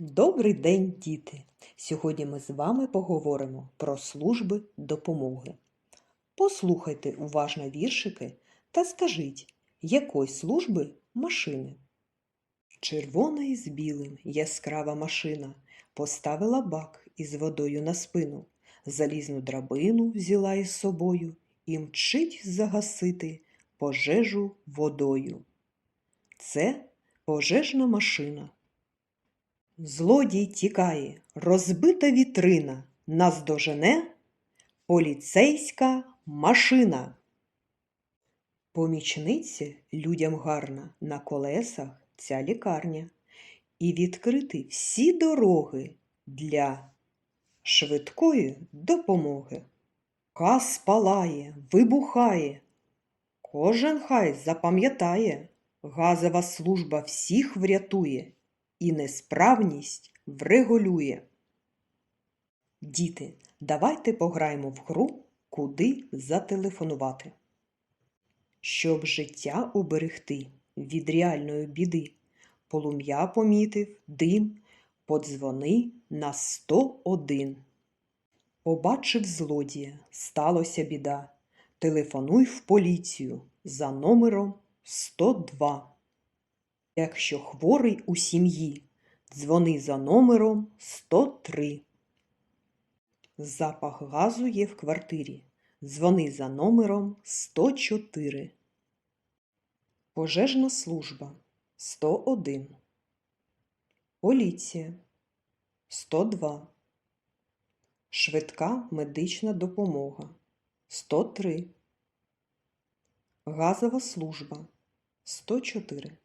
Добрий день, діти! Сьогодні ми з вами поговоримо про служби допомоги. Послухайте уважно віршики та скажіть, якої служби машини? Червона із білим яскрава машина поставила бак із водою на спину, залізну драбину взяла із собою і мчить загасити пожежу водою. Це пожежна машина. Злодій тікає, розбита вітрина, нас дожене поліцейська машина. Помічниці людям гарна на колесах ця лікарня. І відкрити всі дороги для швидкої допомоги. Каз палає, вибухає. Кожен хай запам'ятає, газова служба всіх врятує і несправність врегулює. Діти, давайте пограємо в гру, куди зателефонувати. Щоб життя уберегти від реальної біди, полум'я помітив, дим, подзвони на 101. Побачив злодія, сталося біда. Телефонуй в поліцію за номером 102. Якщо хворий у сім'ї, дзвони за номером 103. Запах газу є в квартирі. Дзвони за номером 104. Пожежна служба 101. Поліція 102. Швидка медична допомога 103. Газова служба 104.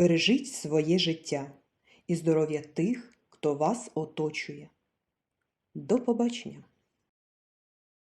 Бережіть своє життя і здоров'я тих, хто вас оточує. До побачення!